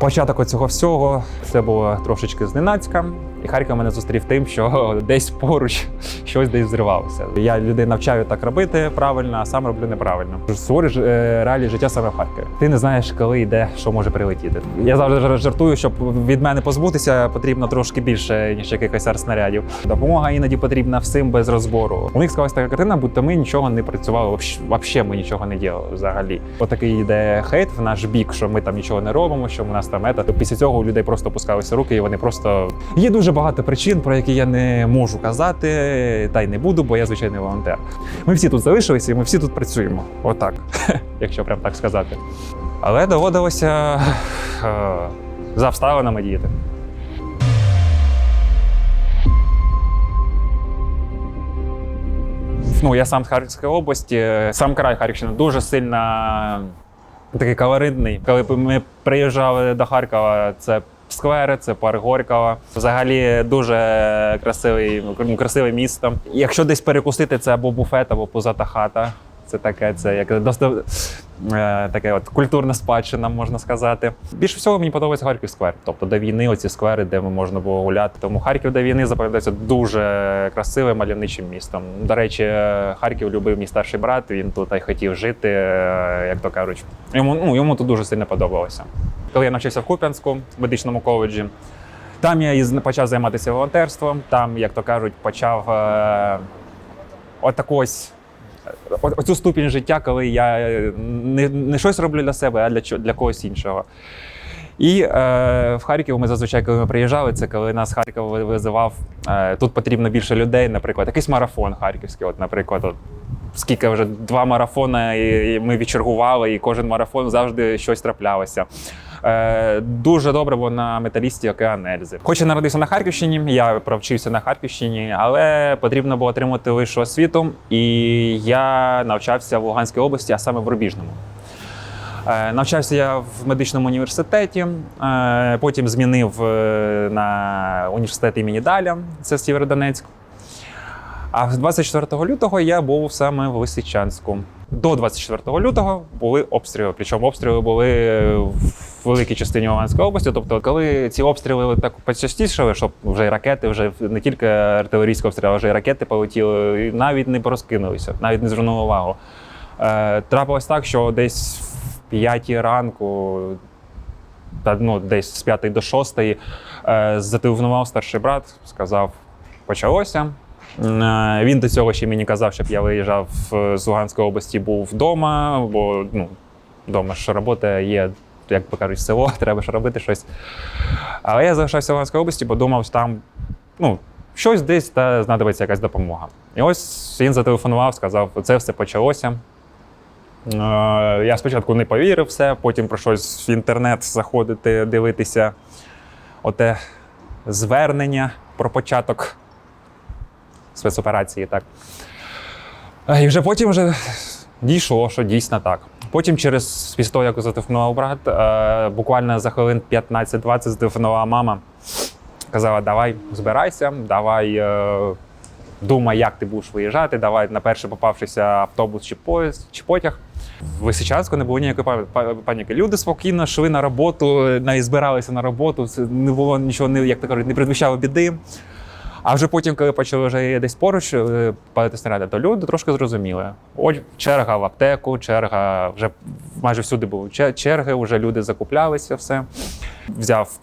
Початок цього всього це було трошечки зненацька. І Харків мене зустрів тим, що десь поруч щось десь зривалося. Я людей навчаю так робити правильно, а сам роблю неправильно. Створюєш е, реалії життя саме в Харкові. Ти не знаєш, коли йде, що може прилетіти. Я завжди жартую, щоб від мене позбутися, потрібно трошки більше, ніж якихось арснарядів. Допомога іноді потрібна всім без розбору. У них склалась така картина, будто ми нічого не працювали, взагалі ми нічого не робили взагалі. Отакий йде хейт в наш бік, що ми там нічого не робимо, що у нас там ета. Після цього у людей просто опускалися руки, і вони просто є дуже багато причин, про які я не можу казати, та й не буду, бо я звичайний волонтер. Ми всі тут залишилися, і ми всі тут працюємо. Отак, якщо прям так сказати. Але доводилося е, за обставинами діяти. Ну, я сам з Харківської області, сам край Харківщини дуже сильно такий колоритний. Коли ми приїжджали до Харкова, це сквери, це парк Горького. Взагалі дуже красивий, ну, красиве місто. Якщо десь перекусити, це або буфет, або позата хата. Це таке, це як досить е, от культурна спадщина, можна сказати. Більше всього мені подобається Харків сквер. Тобто до війни оці сквери, де можна було гуляти. Тому Харків до війни запам'ятається дуже красивим мальовничим містом. До речі, Харків любив мій старший брат. Він тут і хотів жити, е, як то кажуть. Йому ну йому тут дуже сильно подобалося. Коли я навчався в Куп'янську в медичному коледжі, там я почав займатися волонтерством. Там, як то кажуть, почав е, отаку ось о- оцю ступінь життя, коли я е, не, не щось роблю для себе, а для, для когось іншого. І е, в Харків ми зазвичай, коли ми приїжджали, це коли нас Харків визивав, е, тут потрібно більше людей, наприклад, якийсь марафон харківський. От, наприклад, от, скільки вже два марафони, і, ми відчергували, і кожен марафон завжди щось траплялося. Е, дуже добре було на металісті Океан Ельзи. Хоч я народився на Харківщині, я провчився на Харківщині, але потрібно було отримати вищу освіту, і я навчався в Луганській області, а саме в Рубіжному. Е, Навчався я в медичному університеті, е, потім змінив на університет імені Даля, це Сєвєродонецьк. А з 24 лютого я був саме в Лисичанську. До 24 лютого були обстріли. Причому обстріли були в великій частині Луганської області. Тобто, коли ці обстріли так почастішали, щоб вже й ракети, вже не тільки артилерійські обстріли, а вже й ракети полетіли, і навіть не порозкинулися, навіть не звернули увагу. Е, трапилось так, що десь в 5 ранку, та ну десь з 5 до 6, е, зателефонував старший брат, сказав, почалося. Е, Він до цього ще мені казав, щоб я виїжджав е, з Луганської області, був вдома, бо ну, вдома ж робота є, як би кажуть, село, треба ж робити щось. Але я залишався в Луганській області, бо думав, що там ну, щось десь та знадобиться якась допомога. І ось він зателефонував, сказав, це все почалося. Е, Я спочатку не повірив все, потім прийшлось в інтернет заходити, дивитися оте звернення про початок спецоперації. Так. Е, І вже потім вже дійшло, що дійсно так. Потім, через після того, як зателефонував брат, е, буквально за хвилин 15-20 зателефонувала мама. Казала: давай збирайся, давай е, думай, як ти будеш виїжджати, давай на перший попавшийся автобус чи поїзд, чи потяг. В Лисичанську не було ніякої па- па- паніки. Люди спокійно йшли на роботу, навіть збиралися на роботу. Не було нічого, як то кажуть, не предвіщало біди. А вже потім, коли почали вже десь поруч е, падати снаряди, то люди трошки зрозуміли. Ось черга в аптеку, черга вже майже всюди були черги, вже люди закуплялися, все. Взяв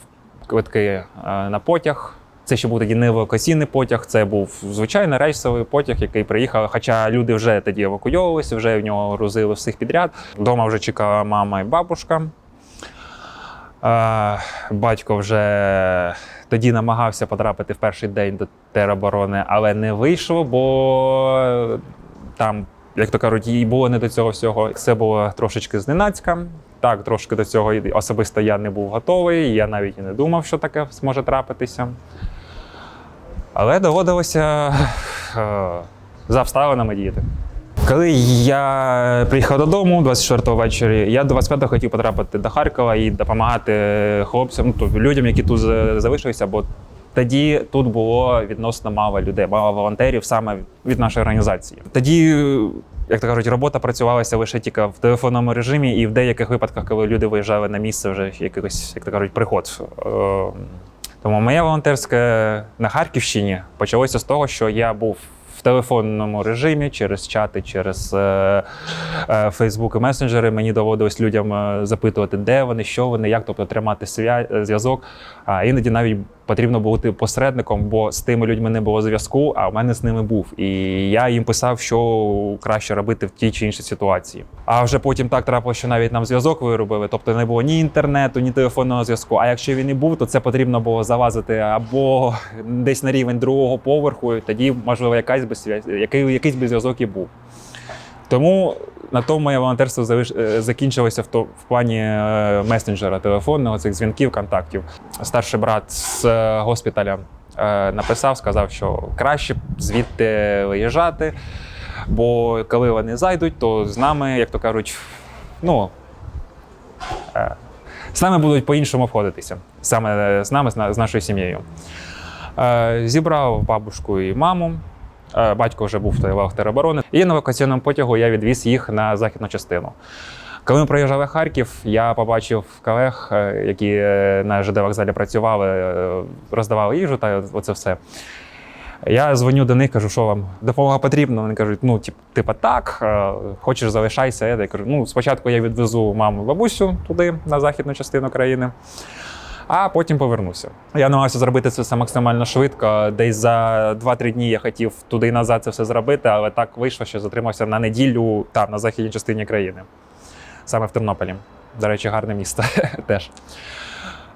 квитки е, на потяг. Це ще був тоді не евакуаційний потяг, це був звичайний рейсовий потяг, який приїхав. Хоча люди вже тоді евакуйовувалися, вже в нього грузили всіх підряд. Дома вже чекала мама і бабушка. Батько вже тоді намагався потрапити в перший день до тероборони, але не вийшло, бо там, як то кажуть, їй було не до цього всього. Все було трошечки зненацька. Так, трошки до цього особисто я не був готовий. Я навіть і не думав, що таке зможе трапитися. Але доводилося е, за обставинами діяти. Коли я приїхав додому 24-го ввечері, я 25-го хотів потрапити до Харкова і допомагати хлопцям, ну, людям, які тут залишилися, бо тоді тут було відносно мало людей, мало волонтерів саме від нашої організації. Тоді як то кажуть, робота працювалася лише тільки в телефонному режимі, і в деяких випадках, коли люди виїжджали на місце, вже якийсь, як то кажуть, приход. Е, Тому моє волонтерське на Харківщині почалося з того, що я був телефонному режимі через чати, через е, е, і месенджери. Мені доводилось людям е, запитувати, де вони, що вони, як тобто тримати е, зв'язок. А іноді навіть потрібно бути посередником, бо з тими людьми не було зв'язку, а в мене з ними був. І я їм писав, що краще робити в тій чи іншій ситуації. А вже потім так трапилося, що навіть нам зв'язок виробили, тобто не було ні інтернету, ні телефонного зв'язку. А якщо він і був, то це потрібно було залазити або десь на рівень другого поверху, і тоді, можливо, якась би який, якийсь би зв'язок і був. Тому на тому моє волонтерство завиш- е, закінчилося в, то, в плані е, месенджера телефонного, цих дзвінків, контактів. Старший брат з е, госпіталя написав, сказав, що краще звідти виїжджати, бо коли вони зайдуть, то з нами, як то кажуть, ну. З нами будуть по-іншому обходитися. Саме з нами, з на- з нашою сім'єю. Зібрав бабушку і маму. Е, Батько вже був в лавах тероборони. І на евакуаційному потягу я відвіз їх на західну частину. Коли ми проїжджали Харків, я побачив колег, е, які е, на ЖД вокзалі працювали, роздавали їжу та оце все. Я дзвоню до них, кажу, що вам допомога потрібна. Вони кажуть, ну, тип, типа так, хочеш залишайся. Я кажу, ну, спочатку я відвезу маму бабусю туди, на західну частину країни а потім повернуся. Я намагався зробити це все максимально швидко. Десь за 2-3 дні я хотів туди і назад це все зробити, але так вийшло, що затримався на неділю там, на західній частині країни, саме в Тернополі. До речі, гарне місто теж.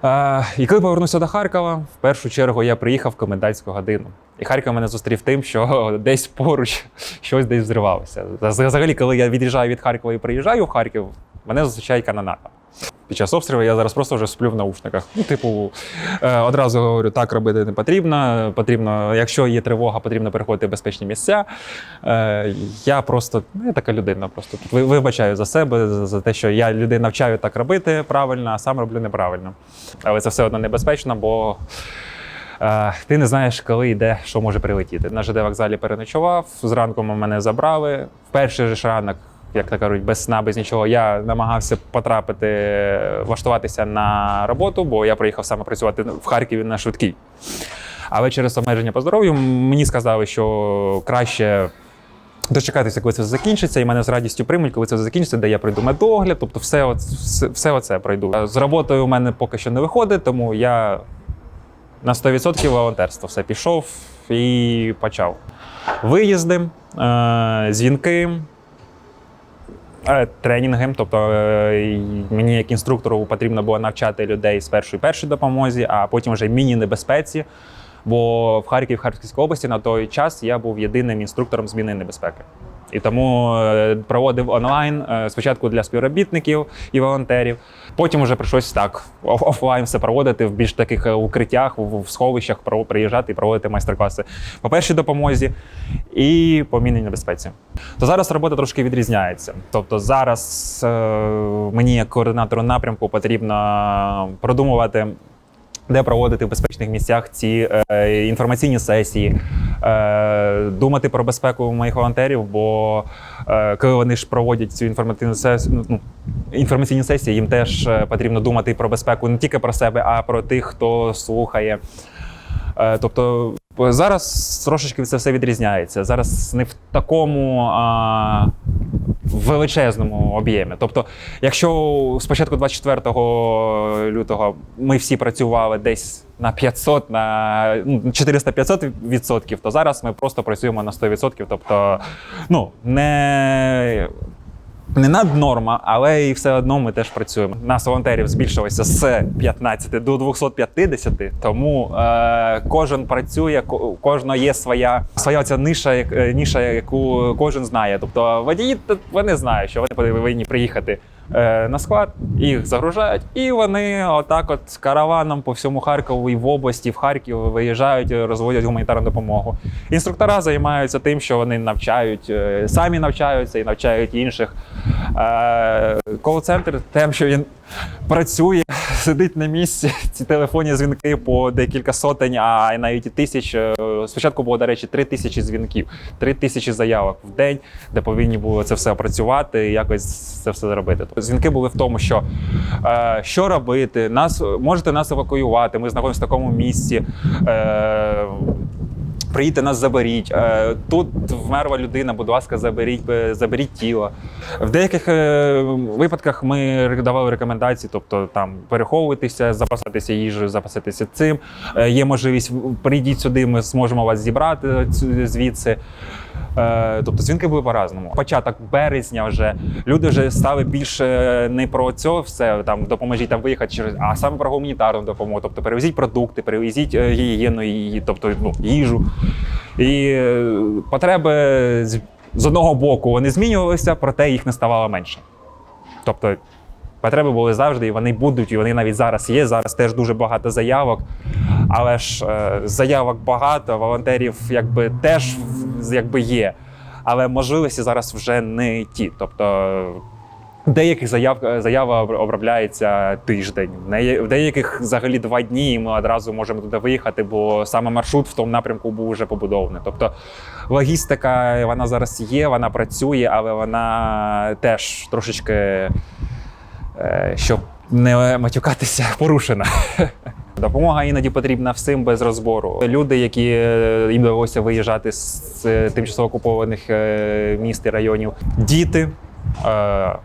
Е, і коли повернувся до Харкова, в першу чергу я приїхав в комендантську годину. І Харків мене зустрів тим, що десь поруч щось десь зривалося. Взагалі, коли я від'їжджаю від Харкова і приїжджаю в Харків, мене зустрічає канонада. Під час обстрілу я зараз просто вже сплю в наушниках. Ну, типу, е, одразу говорю, так робити не потрібно. Потрібно, якщо є тривога, потрібно переходити в безпечні місця. Е, я просто ну, я така людина. Просто вибачаю за себе, за, те, що я людей навчаю так робити правильно, а сам роблю неправильно. Але це все одно небезпечно, бо. Е, Ти не знаєш, коли йде, що може прилетіти. На ЖД вокзалі переночував. Зранку мене забрали. В перший же ранок, як то кажуть, без сна, без нічого. Я намагався потрапити, влаштуватися на роботу, бо я приїхав саме працювати в Харкові на швидкій. Але через обмеження по здоров'ю мені сказали, що краще. Дочекатися, коли це закінчиться, і мене з радістю приймуть, коли це закінчиться, де я пройду медогляд, тобто все, все, все оце пройду. З роботою у мене поки що не виходить, тому я на 100% волонтерство. Все пішов і почав. Виїзди, е, дзвінки, е, тренінги. Тобто е, мені як інструктору потрібно було навчати людей з першої першої допомозі, а потім вже міні-небезпеці. Бо в Харкові, в Харківській області на той час я був єдиним інструктором зміни небезпеки. І тому е, проводив онлайн е, спочатку для співробітників і волонтерів. Потім вже прийшлось так офлайн все проводити в більш таких е, укриттях, в сховищах приїжджати і проводити майстер-класи по першій допомозі і по мінній небезпеці. То зараз робота трошки відрізняється. Тобто зараз мені, як координатору напрямку, потрібно продумувати де проводити в безпечних місцях ці інформаційні сесії, е, думати про безпеку моїх волонтерів, бо е, коли вони ж проводять цю інформаційну сесію, ну, інформаційні сесії, їм теж е, потрібно думати про безпеку не тільки про себе, а про тих, хто слухає. Тобто зараз трошечки це все відрізняється. Зараз не в такому а, величезному об'ємі. Тобто, якщо спочатку 24 лютого ми всі працювали десь на 500, на ну, 400-500 відсотків, то зараз ми просто працюємо на 100 відсотків. Тобто, ну не не наднорма, але і все одно ми теж працюємо. Нас волонтерів збільшилося з 15 до 250, тому е, кожен працює, у кожного є своя своя ця ниша, як- е, ніша, яку кожен знає. Тобто водії вони знають, що вони повинні приїхати на склад, їх загружають, і вони отак, от караваном по всьому Харкову і в області, в Харків виїжджають, е, розводять гуманітарну допомогу. Інструктора займаються тим, що вони навчають, е, самі навчаються і навчають інших. Е, Кол-центр тим, що він працює, сидить на місці. Ці телефонні дзвінки по декілька сотень, а навіть тисяч. Е, Спочатку було, до речі, три тисячі дзвінків, три тисячі заявок в день, де повинні було це все опрацювати і якось це все зробити. Тобто Дзвінки були в тому, що е, що робити, нас можете нас евакуювати. Ми знаходимося в такому місці. Е, Приїдьте нас заберіть. Е, Тут вмерла людина, будь ласка, заберіть, е, заберіть тіло. В деяких е, випадках ми давали рекомендації, тобто там переховуватися, запасатися їжею, запасатися цим. Є можливість прийдіть сюди, ми зможемо вас зібрати звідси. Е, Тобто дзвінки були по-разному. Початок березня вже люди вже стали більше не про це все там допоможіть там виїхати через, а саме про гуманітарну допомогу. Тобто перевезіть продукти, перевезіть е, гігієну, і- тобто ну, їжу. І е, потреби з одного боку вони змінювалися, проте їх не ставало менше. Тобто потреби були завжди, і вони будуть, і вони навіть зараз є. Зараз теж дуже багато заявок. Але ж е, заявок багато, волонтерів якби теж якби є. Але можливості зараз вже не ті. Тобто деяких заяв, заява обробляється тиждень, в деяких взагалі два дні, і ми одразу можемо туди виїхати, бо саме маршрут в тому напрямку був вже побудований. Тобто логістика вона зараз є, вона працює, але вона теж трошечки, е, щоб не матюкатися, порушена. Допомога іноді потрібна всім без розбору. Люди, які е, їм довелося виїжджати з е, тимчасово окупованих е, міст і районів, діти. е,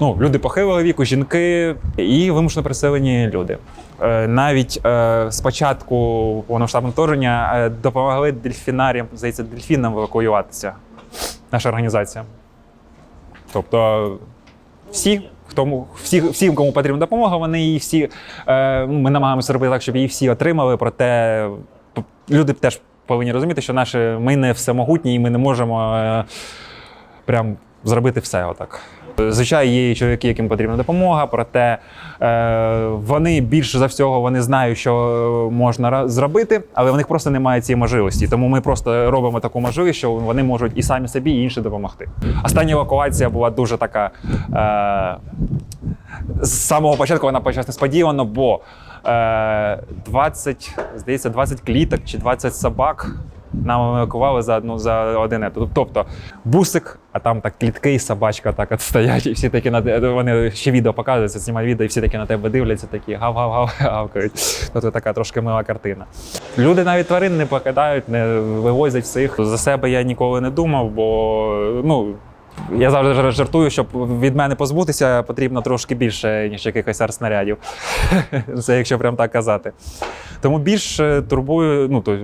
Ну, люди похилого віку, жінки і вимушено переселені люди. Е, Навіть е, спочатку повномасштабного вторгнення е, допомогли дельфінаріям, здається, дельфінам евакуюватися. Наша організація. Тобто всі, хто, всі, всім, кому потрібна допомога, вони її всі. Е, ми намагаємося робити так, щоб її всі отримали. Проте люди теж повинні розуміти, що наші, ми не всемогутні і ми не можемо е, прям зробити все отак. Звичайно, є чоловіки, яким потрібна допомога, проте е, вони більше за всього вони знають, що можна зробити, але в них просто немає цієї можливості. Тому ми просто робимо таку можливість, що вони можуть і самі собі, і інші допомогти. Остання евакуація була дуже така. Е, з самого початку вона почалась несподівано, бо е, 20, здається, 20 кліток чи 20 собак нам евакували за одну за один етап. Тобто бусик, а там так клітки і собачка так стоять, і всі такі на вони ще відео показуються, знімають відео, і всі такі на тебе дивляться, такі гав-гав-гав гавкають. Тобто така трошки мила картина. Люди навіть тварин не покидають, не вивозять всіх. За себе я ніколи не думав, бо ну. Я завжди жартую, щоб від мене позбутися, потрібно трошки більше, ніж якихось арснарядів. Це якщо прям так казати. Тому більш турбую, ну то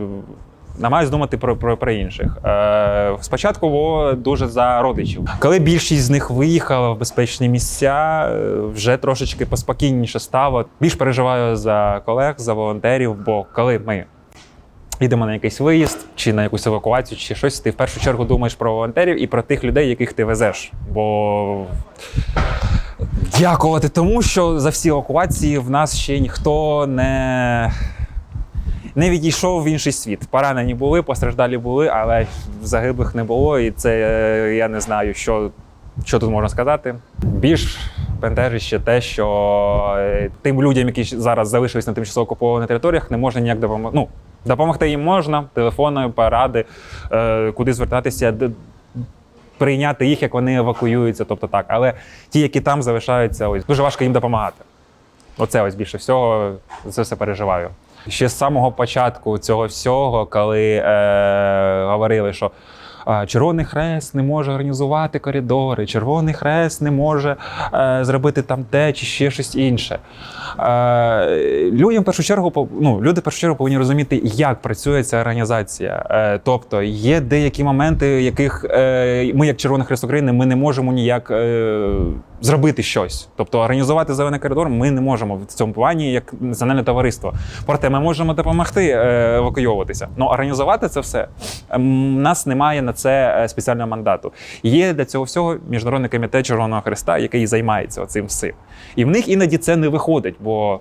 намагаюсь думати про, про, про інших. Е, спочатку було дуже за родичів. Коли більшість з них виїхала в безпечні місця, е, вже трошечки поспокійніше стало. Більш переживаю за колег, за волонтерів, бо коли ми їдемо на якийсь виїзд чи на якусь евакуацію, чи щось, ти в першу чергу думаєш про волонтерів і про тих людей, яких ти везеш. Бо дякувати тому, що за всі евакуації в нас ще ніхто не. Не відійшов в інший світ. Поранені були, постраждалі були, але загиблих не було. І це е, я не знаю, що, що тут можна сказати. Більш бентежить ще те, що е, тим людям, які зараз залишились на тимчасово окупованих територіях, не можна ніяк допомогти. Ну, допомогти їм можна телефонною, поради, е, куди звертатися, прийняти їх, як вони евакуюються. Тобто так. Але ті, які там залишаються, ось дуже важко їм допомагати. Оце ось більше всього це все переживаю. Ще з самого початку цього всього, коли е, говорили, що Червоний Хрест не може організувати коридори, Червоний Хрест не може е, зробити там те чи ще щось інше. Е, людям в першу чергу ну, люди в першу чергу повинні розуміти, як працює ця організація. Е, тобто є деякі моменти, яких ми, як Червоний Хрест України, ми не можемо ніяк зробити щось. Тобто організувати зелений коридор ми не можемо в цьому плані, як національне товариство. Проте ми можемо допомогти евакуйовуватися. Ну організувати це все нас немає на на це е, спеціального мандату. Є для цього всього міжнародний комітет Червоного Христа, який займається цим всім. І в них іноді це не виходить, бо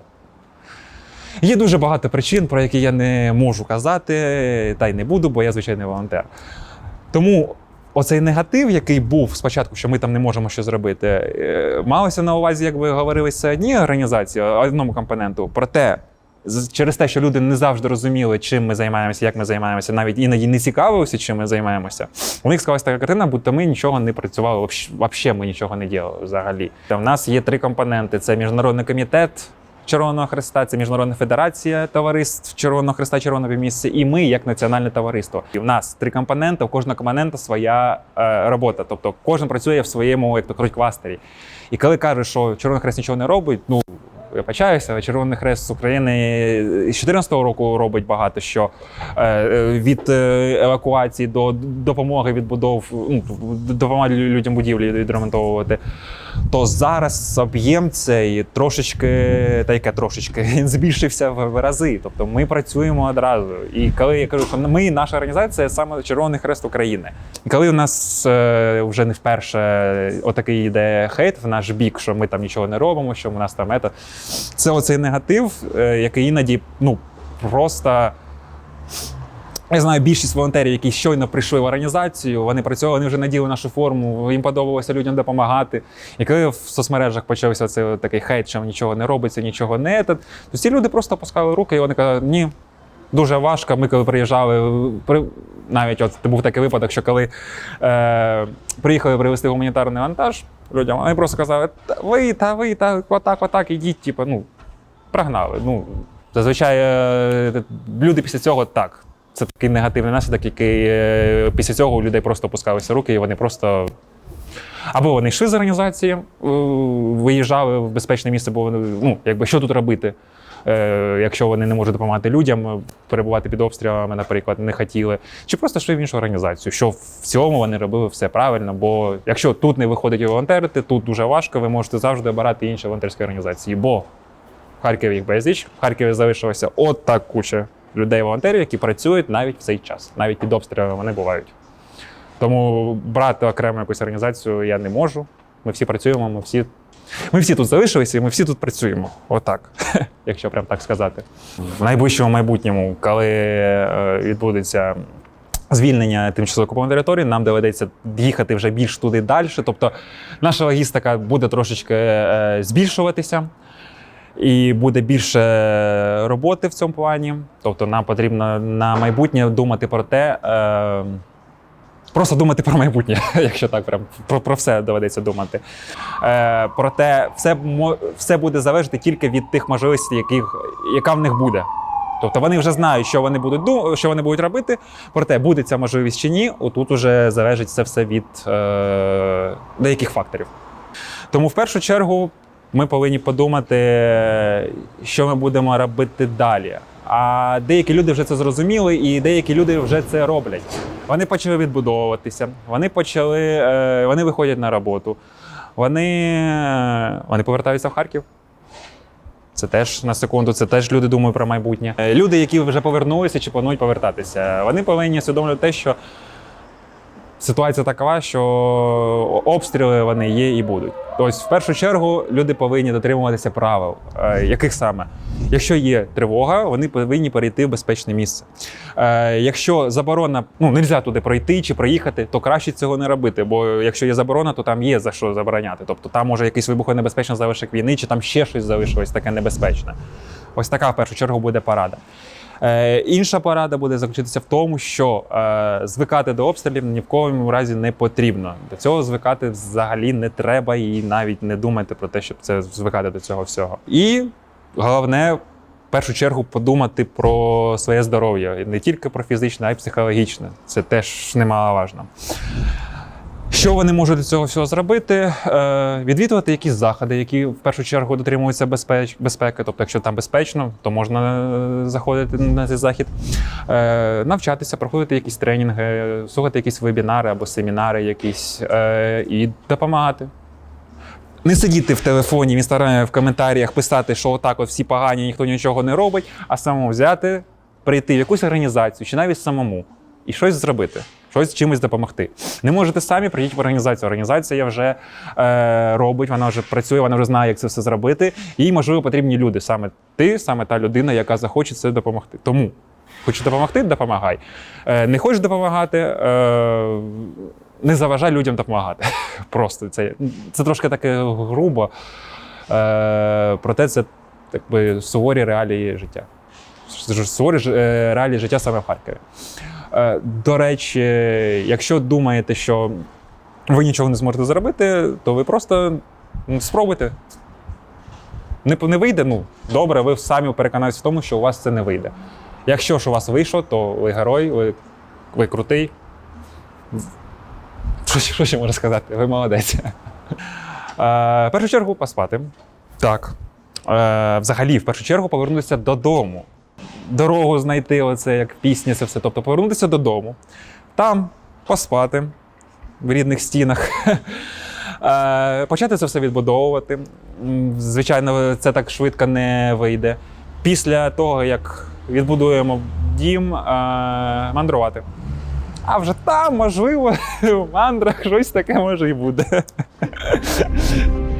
є дуже багато причин, про які я не можу казати, та й не буду, бо я звичайний волонтер. Тому оцей негатив, який був спочатку, що ми там не можемо що зробити, е, малося на увазі, як якби говорилися одні організації, одному компоненту. Проте, через те, що люди не завжди розуміли, чим ми займаємося, як ми займаємося, навіть іноді не цікавилися, чим ми займаємося. У них склалася така картина, будто ми нічого не працювали, взагалі ми нічого не робили взагалі. Та в нас є три компоненти: це міжнародний комітет. Червоного Христа, це Міжнародна федерація товариств Червоного Христа, Червоного місця, і ми як національне товариство. І в нас три компоненти, у кожного компонента своя е, робота. Тобто кожен працює в своєму, як то кажуть, кластері. І коли кажуть, що Червоний Хрест нічого не робить, ну я почаюся, Червоний Хрест України з 2014 року робить багато що Е, е, від е, евакуації до допомоги відбудов, ну, допомоги людям будівлі відремонтовувати. То зараз об'єм цей трошечки, та яке трошечки, він збільшився в, рази. Тобто ми працюємо одразу. І коли я кажу, що ми, наша організація, саме Червоний Хрест України. І коли у нас е, вже не вперше отакий йде хейт в наш бік, що ми там нічого не робимо, що у нас там ето, це оцей негатив, е, який іноді ну, просто. Я знаю більшість волонтерів, які щойно прийшли в організацію, вони працювали, вони вже наділи нашу форму, їм подобалося людям допомагати. І коли в соцмережах почався цей такий хейт, що нічого не робиться, нічого не то ці люди просто опускали руки і вони казали, ні. Дуже важко. Ми коли приїжджали, при... навіть от був такий випадок, що коли е, приїхали привезти гуманітарний вантаж людям, вони просто казали, та ви, та ви, та отак, отак, ідіть, типу, ну, прогнали. Ну, зазвичай е, люди після цього так. Це такий негативний наслідок, який е, після цього у людей просто опускалися руки, і вони просто. Або вони йшли з організації, е, виїжджали в безпечне місце, бо вони, ну, якби що тут робити, е, якщо вони не можуть допомагати людям, перебувати під обстрілами, наприклад, не хотіли. Чи просто йшли в іншу організацію, що в цьому вони робили все правильно. Бо якщо тут не виходить волонтерити, тут дуже важко, ви можете завжди обирати інші волонтерські організації. Бо в Харкові їх безліч, в Харкові залишилося от так куча людей-волонтерів, які працюють навіть в цей час, навіть під обстрілами вони бувають. Тому брати окрему якусь організацію я не можу. Ми всі працюємо, ми всі. Ми всі тут залишилися, і ми всі тут працюємо. Отак, якщо прям так сказати. В найближчому майбутньому, коли е, відбудеться звільнення тимчасово окупованої території, нам доведеться їхати вже більш туди далі. Тобто наша логістика буде трошечки е, збільшуватися. І буде більше роботи в цьому плані. Тобто, нам потрібно на майбутнє думати про те, е, просто думати про майбутнє, якщо так прям про, про все доведеться думати. Е, проте все, все буде залежати тільки від тих можливостей, яких, яка в них буде. Тобто вони вже знають, що вони будуть ду- що вони будуть робити. Проте буде ця можливість чи ні, отут уже залежить це все від е, деяких факторів. Тому в першу чергу ми повинні подумати, що ми будемо робити далі. А деякі люди вже це зрозуміли, і деякі люди вже це роблять. Вони почали відбудовуватися, вони почали, е, вони виходять на роботу, вони, вони повертаються в Харків. Це теж на секунду, це теж люди думають про майбутнє. Е, Люди, які вже повернулися чи планують повертатися, вони повинні усвідомлювати те, що ситуація такова, що обстріли вони є і будуть. Тобто, в першу чергу, люди повинні дотримуватися правил. Е, яких саме? Якщо є тривога, вони повинні перейти в безпечне місце. Е, якщо заборона, ну не можна туди пройти чи проїхати, то краще цього не робити. Бо якщо є заборона, то там є за що забороняти. Тобто там може якийсь вибухонебезпечний залишок війни, чи там ще щось залишилось таке небезпечне. Ось така в першу чергу буде порада. Е, інша порада буде заключитися в тому, що е, звикати до обстрілів ні в коєму разі не потрібно. До цього звикати взагалі не треба і навіть не думайте про те, щоб це звикати до цього всього. І головне. В першу чергу подумати про своє здоров'я не тільки про фізичне, а й психологічне. Це теж немаловажно. Що вони можуть для цього всього зробити? Е, відвідувати якісь заходи, які в першу чергу дотримуються безпеки. Тобто, якщо там безпечно, то можна е, заходити на цей захід, е, навчатися, проходити якісь тренінги, слухати якісь вебінари або семінари, якісь і допомагати. Не сидіти в телефоні, в інстаграмі, в коментарях, писати, що отак от всі погані, ніхто нічого не робить, а самому взяти, прийти в якусь організацію чи навіть самому і щось зробити. Щось чимось допомогти. Не можете самі, прийдіть в організацію. Організація вже е, робить, вона вже працює, вона вже знає, як це все зробити. Їй, можливо, потрібні люди. Саме ти, саме та людина, яка захоче це допомогти. Тому хочеш допомогти, допомагай. Е, не хочеш допомагати, е, не заважай людям допомагати. Просто це, це трошки таке грубо. Е, проте це якби суворі реалії життя. Суворі е, реалії життя саме в Харкові. Е, До речі, якщо думаєте, що ви нічого не зможете зробити, то ви просто ну, спробуйте. Не, не вийде, ну добре, ви самі переконаєтесь в тому, що у вас це не вийде. Якщо ж у вас вийшло, то ви герой, ви, ви крутий. Що, що ще можу сказати? Ви молодець. Е, в першу чергу поспати. Так. Е, взагалі, в першу чергу повернутися додому. Дорогу знайти, оце як пісня, це все. Тобто повернутися додому, там поспати в рідних стінах. Е, почати це все відбудовувати. Звичайно, це так швидко не вийде. Після того, як відбудуємо дім, е, мандрувати. А вже там, можливо, в мандрах щось таке може і буде.